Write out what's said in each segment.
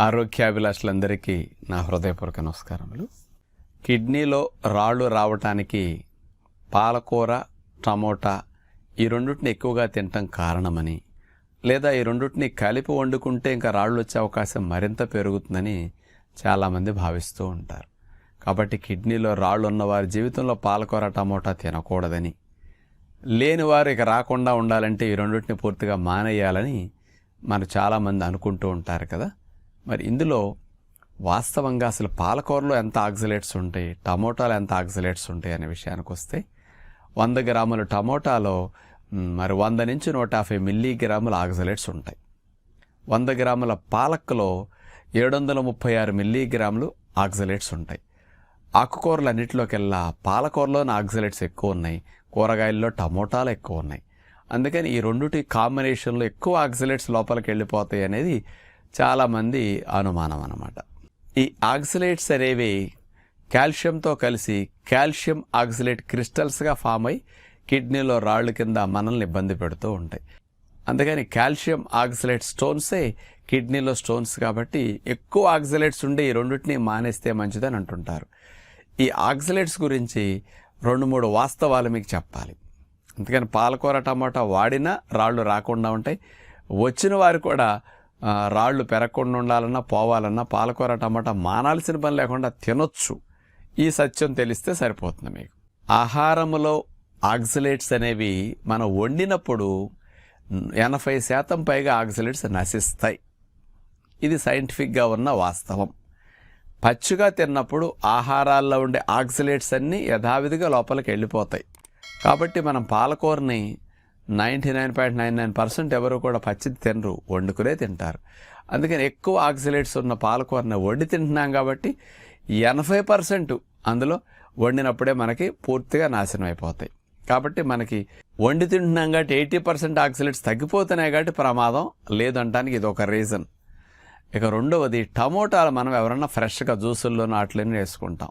ఆరోగ్యాభిలాషులందరికీ నా హృదయపూర్వక నమస్కారములు. కిడ్నీలో రాళ్ళు రావటానికి పాలకూర టమోటా ఈ రెండింటిని ఎక్కువగా తినటం కారణమని లేదా ఈ రెండింటిని కలిపి వండుకుంటే ఇంకా రాళ్ళు వచ్చే అవకాశం మరింత పెరుగుతుందని చాలామంది భావిస్తూ ఉంటారు. కాబట్టి కిడ్నీలో రాళ్ళు ఉన్నవారి జీవితంలో పాలకూర టమోటా తినకూడదని లేని వారు ఇక రాకుండా ఉండాలంటే ఈ రెండింటిని పూర్తిగా మానేయాలని మనం చాలామంది అనుకుంటూ ఉంటారు కదా. మరి ఇందులో వాస్తవంగా అసలు పాలకూరలో ఎంత ఆక్సిలేట్స్ ఉంటాయి టమోటాలు ఎంత ఆక్సిలేట్స్ ఉంటాయి అనే విషయానికి వస్తే వంద గ్రాముల టమోటాలో మరి వంద నుంచి నూట యాభై మిల్లీగ్రాముల ఆక్సిలేట్స్ ఉంటాయి. వంద గ్రాముల పాలక్లో ఏడు వందల ముప్పై ఆరు మిల్లీగ్రాములు ఆక్సిలేట్స్ ఉంటాయి. ఆకుకూరలన్నింటిలోకెల్లా పాలకూరలోని ఆక్సిలేట్స్ ఎక్కువ ఉన్నాయి కూరగాయల్లో టమోటాలు ఎక్కువ ఉన్నాయి. అందుకని ఈ రెండుటి కాంబినేషన్లో ఎక్కువ ఆక్సిలేట్స్ లోపలికి వెళ్ళిపోతాయి అనేది చాలామంది అనుమానం అన్నమాట ఈ ఆక్సిలేట్స్ అనేవి కాల్షియంతో కలిసి కాల్షియం ఆక్సిలేట్ క్రిస్టల్స్గా ఫామ్ అయి కిడ్నీలో రాళ్ళు కింద మనల్ని ఇబ్బంది పెడుతూ ఉంటాయి. అందుకని కాల్షియం ఆక్సిలేట్ స్టోన్సే కిడ్నీలో స్టోన్స్ కాబట్టి ఎక్కువ ఆక్సిలేట్స్ ఉండే ఈ రెండింటిని మానేస్తే మంచిదని అంటుంటారు. ఈ ఆక్సిలేట్స్ గురించి రెండు మూడు వాస్తవాలు మీకు చెప్పాలి. అందుకని పాలకూర టమాటా వాడినా రాళ్ళు రాకుండా ఉంటాయి. వచ్చిన వారు కూడా రాళ్ళు పెరగకుండా ఉండాలన్నా పోవాలన్నా పాలకూర టమాటా మానాల్సిన పని లేకుండా తినొచ్చు. ఈ సత్యం తెలిస్తే సరిపోతుంది మీకు. ఆహారములో ఆక్సిలేట్స్ అనేవి మనం వండినప్పుడు ఎనభై శాతం పైగా ఆక్సిలేట్స్ నశిస్తాయి. ఇది సైంటిఫిక్గా ఉన్న వాస్తవం. పచ్చిగా తిన్నప్పుడు ఆహారాల్లో ఉండే ఆక్సిలేట్స్ అన్నీ యథావిధిగా లోపలికి వెళ్ళిపోతాయి. కాబట్టి మనం పాలకూరని ninety nine point nine nine percent ఎవరు కూడా పచ్చిది తినరు వండుకునే తింటారు. అందుకని ఎక్కువ ఆక్సిలేట్స్ ఉన్న పాలకూరని వండి తింటున్నాం కాబట్టి ఎనభై పర్సెంట్ అందులో వండినప్పుడే మనకి పూర్తిగా నాశనం అయిపోతాయి. కాబట్టి మనకి వండి తింటున్నాం కాబట్టి ఎయిటీ పర్సెంట్ ఆక్సిలేట్స్ తగ్గిపోతున్నాయి కాబట్టి ప్రమాదం లేదంటానికి ఇది ఒక రీజన్. ఇక రెండవది టమోటాలు మనం ఎవరన్నా ఫ్రెష్గా జ్యూసుల్లో నాట్లని వేసుకుంటాం.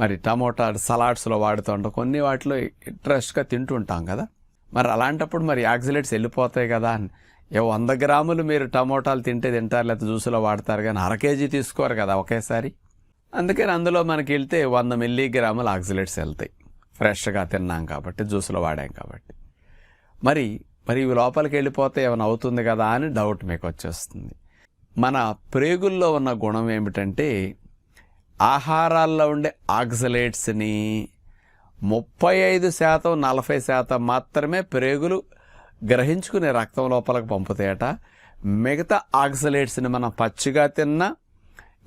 మరి టమోటా సలాడ్స్లో వాడుతూ ఉంటాం. కొన్ని వాటిలో ఇంట్రెస్ట్గా తింటుంటాం కదా. మరి అలాంటప్పుడు మరి ఆక్సిలేట్స్ వెళ్ళిపోతాయి కదా అని. ఏ వంద గ్రాములు మీరు టమోటాలు తింటే తింటారు లేకపోతే జ్యూసులో వాడతారు కానీ అర కేజీ తీసుకోరు కదా ఒకేసారి. అందుకని అందులో మనకి వెళ్తే వంద మిల్లీగ్రాములు ఆక్సిలేట్స్ వెళ్తాయి. ఫ్రెష్గా తిన్నాం కాబట్టి జ్యూసులో వాడాం కాబట్టి. మరి మరి ఇవి లోపలికి వెళ్ళిపోతే ఏమైనా అవుతుంది కదా అని డౌట్ మీకు వచ్చేస్తుంది. మన ప్రేగుల్లో ఉన్న గుణం ఏమిటంటే ఆహారాల్లో ఉండే ఆక్సిలేట్స్ని ముప్పై ఐదు శాతం నలభై శాతం మాత్రమే ప్రేగులు గ్రహించుకునే రక్తం లోపలికి పంపుతాయట. మిగతా ఆక్సలేట్స్ని మనం పచ్చిగా తిన్నా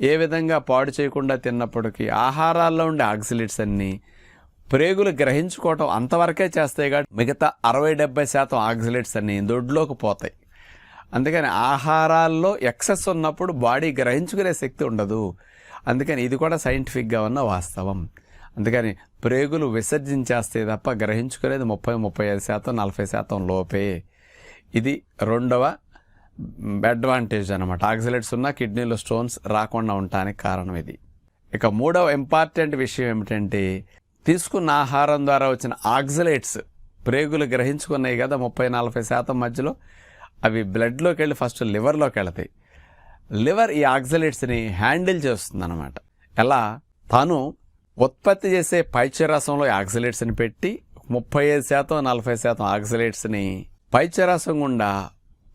ఏ విధంగా పాడు చేయకుండా తిన్నప్పటికీ ఆహారాల్లో ఉండే ఆక్సిలేట్స్ అన్నీ ప్రేగులు గ్రహించుకోవటం అంతవరకే చేస్తాయి కాబట్టి మిగతా అరవై డెబ్బై శాతం ఆక్సిలేట్స్ అన్నీ దొడ్లోకి పోతాయి. అందుకని ఆహారాల్లో ఎక్సెస్ ఉన్నప్పుడు బాడీ గ్రహించుకునే శక్తి ఉండదు. అందుకని ఇది కూడా సైంటిఫిక్గా ఉన్న వాస్తవం. అందుకని ప్రేగులు విసర్జించేస్తే తప్ప గ్రహించుకునేది ముప్పై ముప్పై ఐదు శాతం నలభై శాతం లోపే. ఇది రెండవ అడ్వాంటేజ్ అనమాట ఆక్సిలేట్స్ ఉన్న కిడ్నీలో స్టోన్స్ రాకుండా ఉండటానికి కారణం ఇది. ఇక మూడవ ఇంపార్టెంట్ విషయం ఏమిటంటే తీసుకున్న ఆహారం ద్వారా వచ్చిన ఆక్సిలేట్స్ ప్రేగులు గ్రహించుకున్నాయి కదా ముప్పై నలభై శాతం మధ్యలో అవి బ్లడ్లోకి వెళ్ళి ఫస్ట్ లివర్లోకి వెళతాయి. లివర్ ఈ ఆక్సిలేట్స్ని హ్యాండిల్ చేస్తుంది అనమాట ఎలా? తను ఉత్పత్తి చేసే పైచరసంలో ఆక్సిలేట్స్ని పెట్టి ముప్పై ఐదు శాతం నలభై శాతం ఆక్సిలేట్స్ని పైచరసం గుండా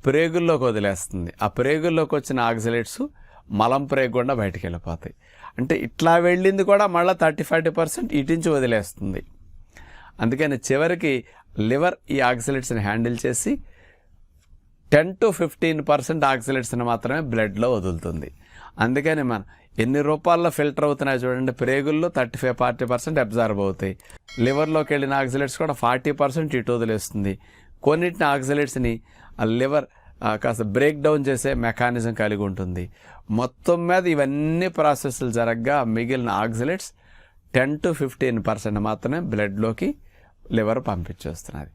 ప్రేగుల్లోకి వదిలేస్తుంది. ఆ ప్రేగుల్లోకి వచ్చిన ఆక్సిలేట్స్ మలం ప్రేగు గుండా బయటికి వెళ్ళిపోతాయి. అంటే ఇట్లా వెళ్ళింది కూడా మళ్ళీ థర్టీ ఫార్టీ పర్సెంట్ ఇటించి వదిలేస్తుంది. అందుకని చివరికి లివర్ ఈ ఆక్సిలేట్స్ని హ్యాండిల్ చేసి టెన్ టు ఫిఫ్టీన్ పర్సెంట్ ఆక్సిలేట్స్ని మాత్రమే బ్లడ్లో వదులుతుంది. అందుకని మనం ఎన్ని రూపాల్లో ఫిల్టర్ అవుతున్నాయి చూడండి. ప్రేగుల్లో thirty five forty percent absorb అవుతాయి. లివర్లోకి వెళ్ళిన ఆక్సిలేట్స్ కూడా ఫార్టీ పర్సెంట్ ఇటు వదిలేస్తుంది. కొన్నిటిని ఆక్సిలేట్స్ని ఆ లివర్ కాస్త బ్రేక్ డౌన్ చేసే మెకానిజం కలిగి ఉంటుంది. మొత్తం మీద ఇవన్నీ ప్రాసెస్లు జరగగా మిగిలిన oxalates ten to fifteen percent మాత్రమే బ్లడ్లోకి లివర్ పంపించేస్తున్నది.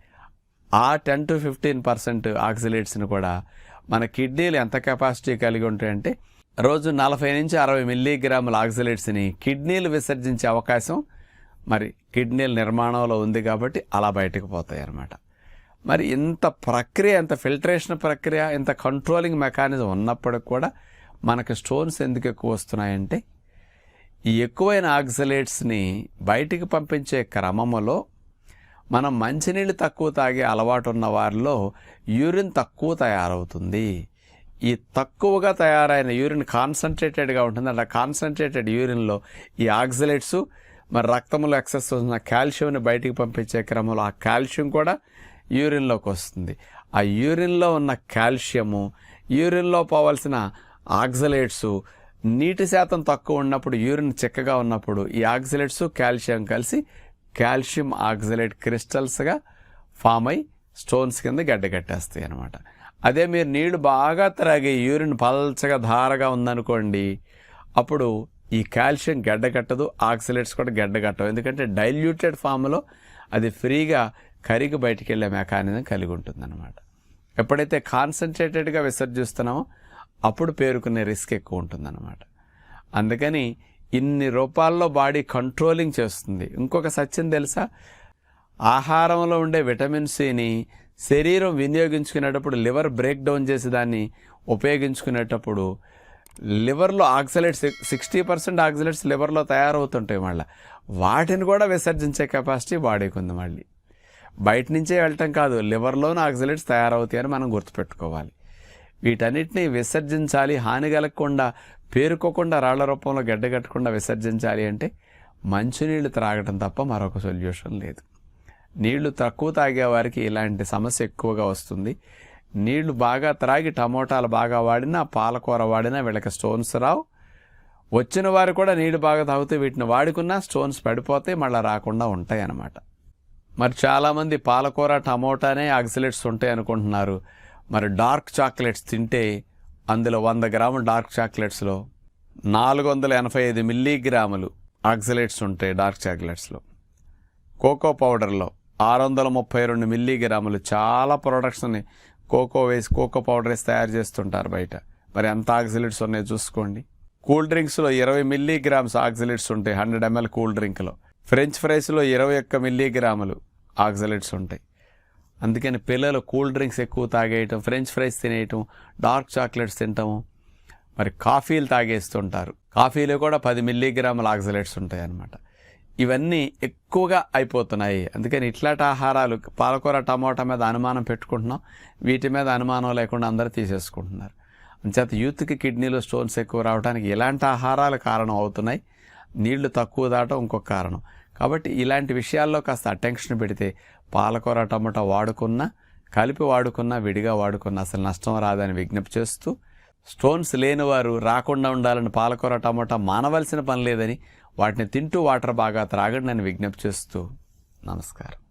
ఆ టెన్ టు ఫిఫ్టీన్ పర్సెంట్ ఆక్సిలేట్స్ని కూడా మన కిడ్నీలు ఎంత కెపాసిటీ కలిగి ఉంటాయంటే రోజు నలభై నుంచి అరవై మిల్లీగ్రాముల ఆక్సిలేట్స్ని కిడ్నీలు విసర్జించే అవకాశం మరి కిడ్నీల నిర్మాణంలో ఉంది కాబట్టి అలా బయటకు పోతాయి అన్నమాట మరి ఇంత ప్రక్రియ ఇంత ఫిల్టరేషన్ ప్రక్రియ ఇంత కంట్రోలింగ్ మెకానిజం ఉన్నప్పటికి కూడా మనకి స్టోన్స్ ఎందుకు ఎక్కువ వస్తున్నాయంటే ఈ ఎక్కువైన ఆక్సిలేట్స్ని బయటికి పంపించే క్రమములో మనం మంచినీళ్ళు తక్కువ తాగే అలవాటు ఉన్న వారిలో యూరిన్ తక్కువ తయారవుతుంది. ఈ తక్కువగా తయారైన యూరిన్ కాన్సన్ట్రేటెడ్గా ఉంటుంది. అలా కాన్సన్ట్రేటెడ్ యూరిన్లో ఈ ఆక్సిలేట్స్ మరి రక్తంలో ఎక్సెస్ ఉన్న కాల్షియంని బయటికి పంపించే క్రమంలో ఆ కాల్షియం కూడా యూరిన్లోకి వస్తుంది. ఆ యూరిన్లో ఉన్న కాల్షియము యూరిన్లో పోవాల్సిన ఆక్సలేట్స్ నీటి శాతం తక్కువ ఉన్నప్పుడు యూరిన్ చిక్కగా ఉన్నప్పుడు ఈ ఆక్సిలేట్స్ కాల్షియం కలిసి కాల్షియం ఆక్సలేట్ క్రిస్టల్స్గా ఫామ్ అయి స్టోన్స్ కింద గడ్డగట్టేస్తాయి అనమాట అదే మీరు నీళ్ళు బాగా త్రాగి యూరిన్ పల్చగా ధారగా ఉందనుకోండి అప్పుడు ఈ కాల్షియం గడ్డగట్టదు ఆక్సిలేట్స్ కూడా గడ్డగట్టవు ఎందుకంటే డైల్యూటెడ్ ఫామ్లో అది ఫ్రీగా కరిగి బయటికి వెళ్ళే మెకానిజం కలిగి ఉంటుందన్నమాట. ఎప్పుడైతే కాన్సన్ట్రేటెడ్గా విసర్జిస్తున్నామో అప్పుడు పేరుకునే రిస్క్ ఎక్కువ ఉంటుందన్నమాట. అందుకని ఇన్ని రూపాల్లో బాడీ కంట్రోలింగ్ చేస్తుంది. ఇంకొక సత్యం తెలుసా? ఆహారంలో ఉండే విటమిన్ సిని శరీరం వినియోగించుకునేటప్పుడు లివర్ బ్రేక్ డౌన్ చేసి దాన్ని ఉపయోగించుకునేటప్పుడు లివర్లో ఆక్సలేట్స్ సిక్స్టీ పర్సెంట్ ఆక్సలేట్స్ లివర్లో తయారవుతుంటాయి మళ్ళీ. వాటిని కూడా విసర్జించే కెపాసిటీ బాడీకి ఉంది మళ్ళీ. బయట నుంచే వెళ్ళటం కాదు లివర్లోనూ ఆక్సలేట్స్ తయారవుతాయి అని మనం గుర్తుపెట్టుకోవాలి. వీటన్నిటిని విసర్జించాలి హాని కలగకుండా పేరుకోకుండా రాళ్ళ రూపంలో గడ్డగట్టకుండా విసర్జించాలి అంటే మంచినీళ్ళు త్రాగటం తప్ప మరొక సొల్యూషన్ లేదు. నీళ్ళు తక్కువ తాగే వారికి ఇలాంటి సమస్య ఎక్కువగా వస్తుంది. నీళ్ళు బాగా త్రాగి టమోటాలు బాగా వాడినా పాలకూర వాడినా వీళ్ళకి స్టోన్స్ రావు. వచ్చిన వారు కూడా నీళ్ళు బాగా తాగుతూ వీటిని వాడుకున్నా స్టోన్స్ పడిపోతే మళ్ళీ రాకుండా ఉంటాయి అన్నమాట మరి చాలామంది పాలకూర టమోటానే ఆక్సిలేట్స్ ఉంటాయి అనుకుంటున్నారు. మరి డార్క్ చాక్లెట్స్ తింటే అందులో వంద గ్రాముల డార్క్ చాక్లెట్స్లో నాలుగు వందల ఎనభై ఐదు మిల్లీగ్రాములు ఆక్సిలేట్స్ ఉంటాయి డార్క్ చాక్లెట్స్లో. కోకో పౌడర్లో ఆరు వందల ముప్పై రెండు మిల్లీగ్రాములు చాలా ప్రొడక్ట్స్ని కోకో వేసి కోకో పౌడర్ వేసి తయారు చేస్తుంటారు బయట. మరి ఎంత ఆక్సిలిట్స్ ఉన్నాయో చూసుకోండి. కూల్ డ్రింక్స్లో ఇరవై మిల్లీగ్రామ్స్ ఆక్సిలిట్స్ ఉంటాయి హండ్రెడ్ ఎంఎల్ కూల్ డ్రింక్లో. ఫ్రెంచ్ ఫ్రైస్లో ఇరవై ఒక్క మిల్లీగ్రాములు ఆక్సిలిట్స్ ఉంటాయి. అందుకని పిల్లలు కూల్ డ్రింక్స్ ఎక్కువ తాగేయటం ఫ్రెంచ్ ఫ్రైస్ తినేయటం డార్క్ చాక్లెట్స్ తింటాము. మరి కాఫీలు తాగేస్తుంటారు. కాఫీలో కూడా పది మిల్లీగ్రాముల ఆక్సిలేట్స్ ఉంటాయి అన్నమాట ఇవన్నీ ఎక్కువగా అయిపోతున్నాయి. అందుకని ఇట్లాంటి ఆహారాలు పాలకూర టమోటా మీద అనుమానం పెట్టుకుంటున్నాం. వీటి మీద అనుమానం లేకుండా అందరూ తీసేసుకుంటున్నారు. అంచేత యూత్కి కిడ్నీలో స్టోన్స్ ఎక్కువ రావడానికి ఇలాంటి ఆహారాలు కారణం అవుతున్నాయి. నీళ్ళు తక్కువ దాటం ఇంకొక కారణం. కాబట్టి ఇలాంటి విషయాల్లో కాస్త అటెన్షన్ పెడితే పాలకూర టమాటా వాడుకున్నా కలిపి వాడుకున్నా విడిగా వాడుకున్నా అసలు నష్టం రాదని విజ్ఞప్తి చేస్తూ స్టోన్స్ లేనివారు రాకుండా ఉండాలని పాలకూర టమాటా మానవలసిన పని లేదని వాటిని తింటూ వాటర్ బాగా త్రాగండి అని విజ్ఞప్తి చేస్తూ నమస్కారం.